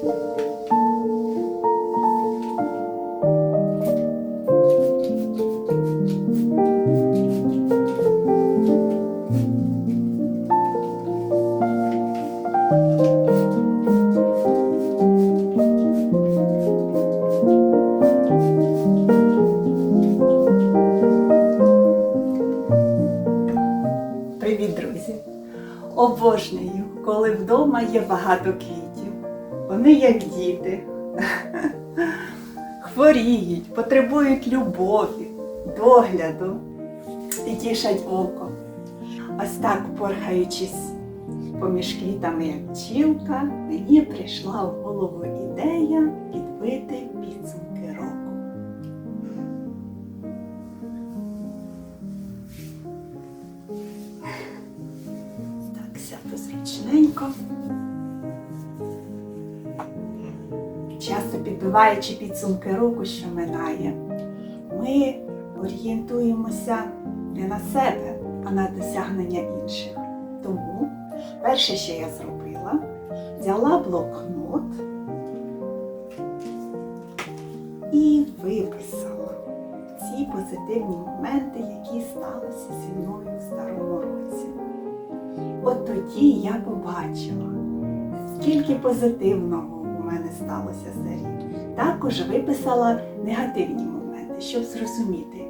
Привіт, друзі! Обожнюю, коли вдома є багато квітів. Вони як діти. Хворіють, потребують любові, догляду і тішать око. Ось так, порхаючись поміж квітами, як пчілка, мені прийшла в голову ідея підбити підбиваючи підсумки року, що минає, ми орієнтуємося не на себе, а на досягнення інших. Тому перше, що я зробила, взяла блокнот і виписала ці позитивні моменти, які сталися зі мною в старому році. От тоді я побачила, скільки позитивного мене сталося за. Також виписала негативні моменти, щоб зрозуміти,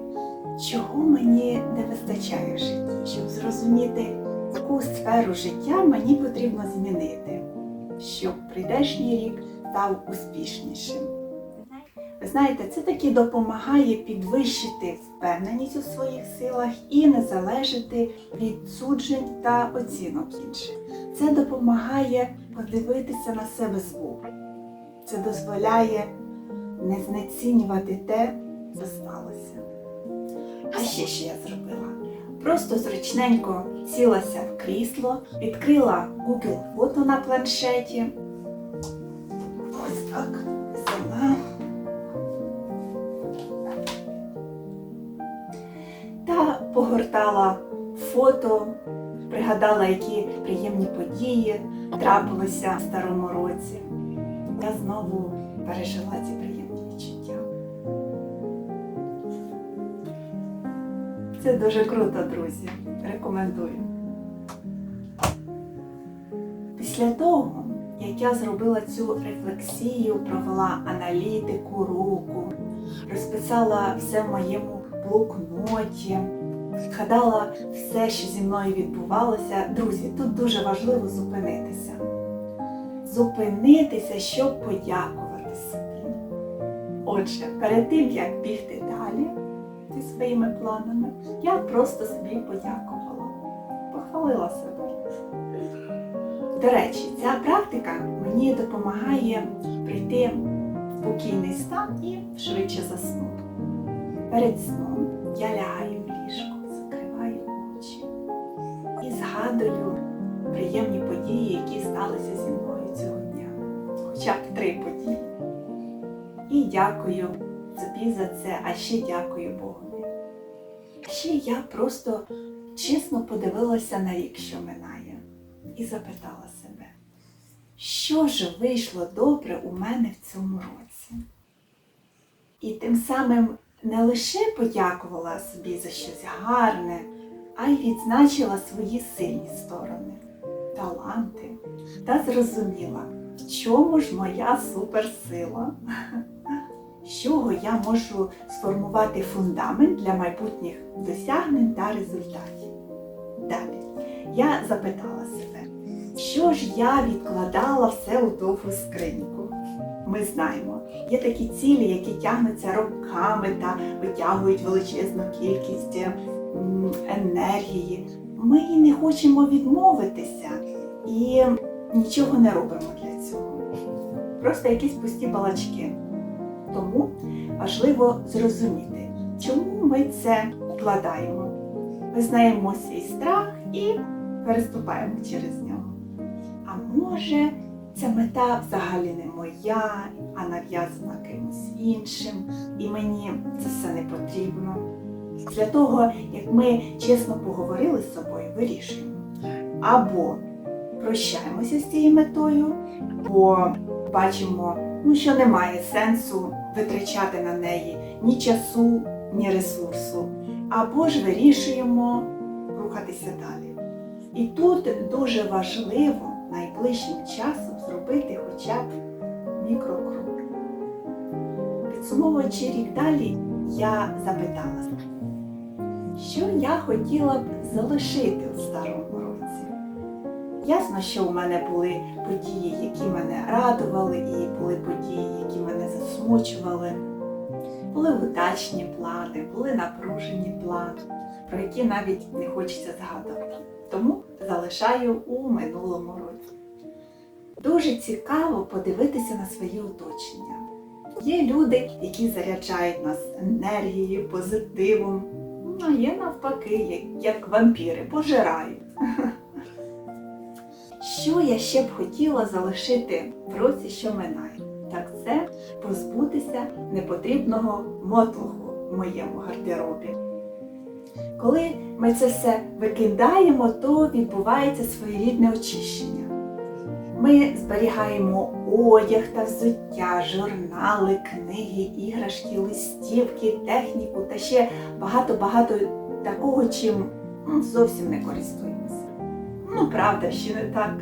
чого мені не вистачає в житті, щоб зрозуміти, яку сферу життя мені потрібно змінити, щоб прийдешній рік став успішнішим. Ви знаєте, це таки допомагає підвищити впевненість у своїх силах і не залежати від суджень та оцінок інших. Це допомагає подивитися на себе збоку. Це дозволяє не знецінювати те, що сталося. А ще що я зробила? Просто зручненько сілася в крісло, відкрила Google фото на планшеті. Ось так взяла. Та погортала фото, пригадала, які приємні події трапилися в старому році. Я знову пережила ці приємні відчуття. Це дуже круто, друзі. Рекомендую. Після того, як я зробила цю рефлексію, провела аналітику року, розписала все в моєму блокноті, згадала все, що зі мною відбувалося. Друзі, тут дуже важливо зупинитися. Зупинитися, щоб подякувати собі. Отже, перед тим, як бігти далі зі своїми планами, я просто собі подякувала, похвалила себе. До речі, ця практика мені допомагає прийти в спокійний стан і швидше заснути. Перед сном я лягаю в ліжко, закриваю очі і згадую приємні події, які сталися зі мною три події. І дякую собі за це, а ще дякую Богові. Ще я просто чесно подивилася на рік, що минає, і запитала себе, що ж вийшло добре у мене в цьому році? І тим самим не лише подякувала собі за щось гарне, а й відзначила свої сильні сторони, таланти та зрозуміла, в чому ж моя суперсила, з чого я можу сформувати фундамент для майбутніх досягнень та результатів. Далі я запитала себе, що ж я відкладала все у довгу скриньку. Ми знаємо, є такі цілі, які тягнуться роками та витягують величезну кількість енергії. Ми не хочемо відмовитися і нічого не робимо для цього. Просто якісь пусті балачки. Тому важливо зрозуміти, чому ми це вкладаємо. Визнаємо свій страх і переступаємо через нього. А може, ця мета взагалі не моя, а нав'язана кимось іншим, і мені це все не потрібно. Для того, як ми чесно поговорили з собою, вирішуємо. Або прощаємося з цією метою, бо бачимо, ну, що немає сенсу витрачати на неї ні часу, ні ресурсу. Або ж вирішуємо рухатися далі. І тут дуже важливо найближчим часом зробити хоча б мікрокрок. Підсумовуючи рік далі, я запитала, що я хотіла б залишити у старому. Ясно, що у мене були події, які мене радували, і були події, які мене засмучували. Були удачні плани, були напружені плани, про які навіть не хочеться згадувати. Тому залишаю у минулому році. Дуже цікаво подивитися на свої оточення. Є люди, які заряджають нас енергією, позитивом, ну, а є навпаки, як вампіри, пожирають. Що я ще б хотіла залишити в році, що минає? Так це позбутися непотрібного мотлуху в моєму гардеробі. Коли ми це все викидаємо, то відбувається своєрідне очищення. Ми зберігаємо одяг та взуття, журнали, книги, іграшки, листівки, техніку та ще багато-багато такого, чим зовсім не користуємося. Ну, правда, ще не так.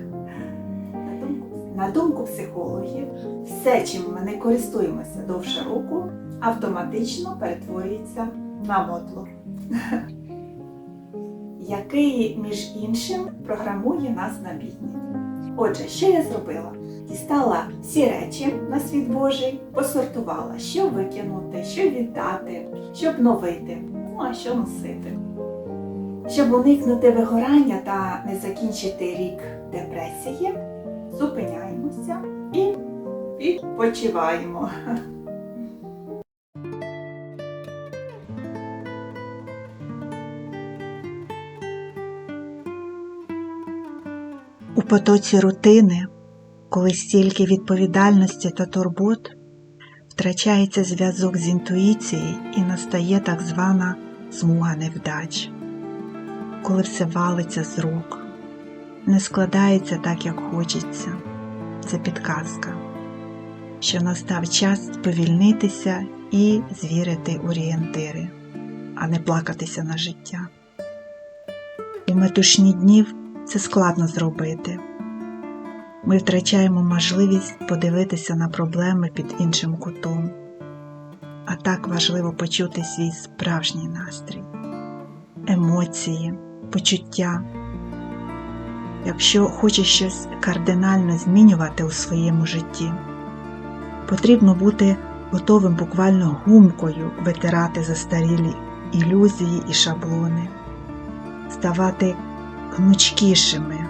На думку, на думку психологів, все, чим ми не користуємося довше року, автоматично перетворюється на мотло, який, між іншим, програмує нас на бідність. Отже, що я зробила? Дістала всі речі на світ Божий, посортувала, що викинути, що віддати, що обновити, ну а що носити. Щоб уникнути вигорання та не закінчити рік депресії, зупиняємося і відпочиваємо. У потоці рутини, коли стільки відповідальності та турбот, втрачається зв'язок з інтуїцією і настає так звана змуга невдач, коли все валиться з рук, не складається так, як хочеться. Це підказка, що настав час повільнитися і звірити орієнтири, а не плакатися на життя. У метушні днів це складно зробити. Ми втрачаємо можливість подивитися на проблеми під іншим кутом. А так важливо почути свій справжній настрій, емоції, почуття. Якщо хочеш щось кардинально змінювати у своєму житті, потрібно бути готовим буквально гумкою витирати застарілі ілюзії і шаблони, ставати гнучкішими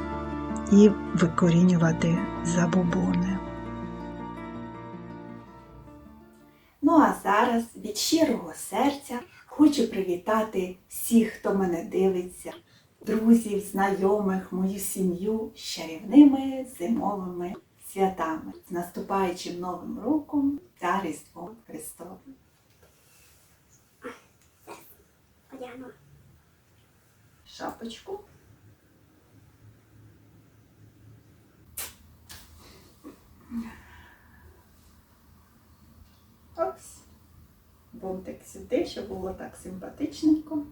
і викорінювати забобони. Ну а зараз від щирого серця хочу привітати всіх, хто мене дивиться, друзів, знайомих, мою сім'ю з чарівними зимовими святами, з наступаючим Новим роком та Різдвом Христовим. Шапочку. Опс. Бунтик сюди, щоб було так симпатичненько.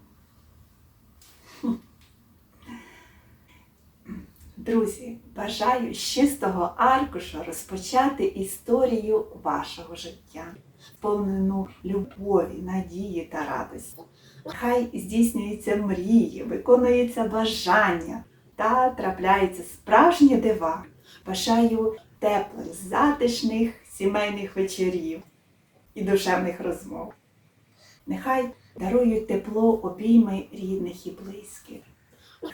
Друзі, бажаю з чистого аркуша розпочати історію вашого життя, сповнену любові, надії та радості. Хай здійснюються мрії, виконуються бажання та трапляються справжні дива. Бажаю теплих, затишних сімейних вечорів і душевних розмов. Нехай дарують тепло обійми рідних і близьких.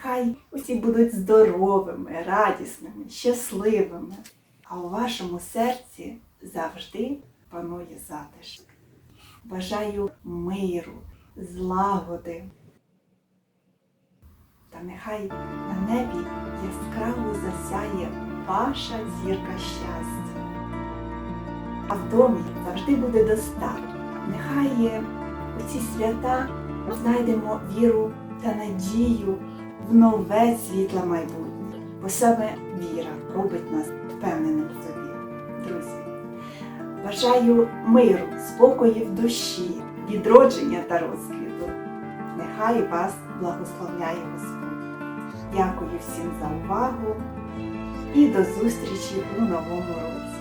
Хай усі будуть здоровими, радісними, щасливими, а у вашому серці завжди панує затишок. Бажаю миру, злагоди. Та нехай на небі яскраво засяє ваша зірка щастя. А в домі завжди буде достаток. Нехай у ці свята знайдемо віру та надію в нове світле майбутнє, бо саме віра робить нас впевненим в собі. Друзі, Бажаю миру, спокою в душі, відродження та розквіту. Нехай вас благословляє Господь. Дякую всім за увагу і до зустрічі у новому році.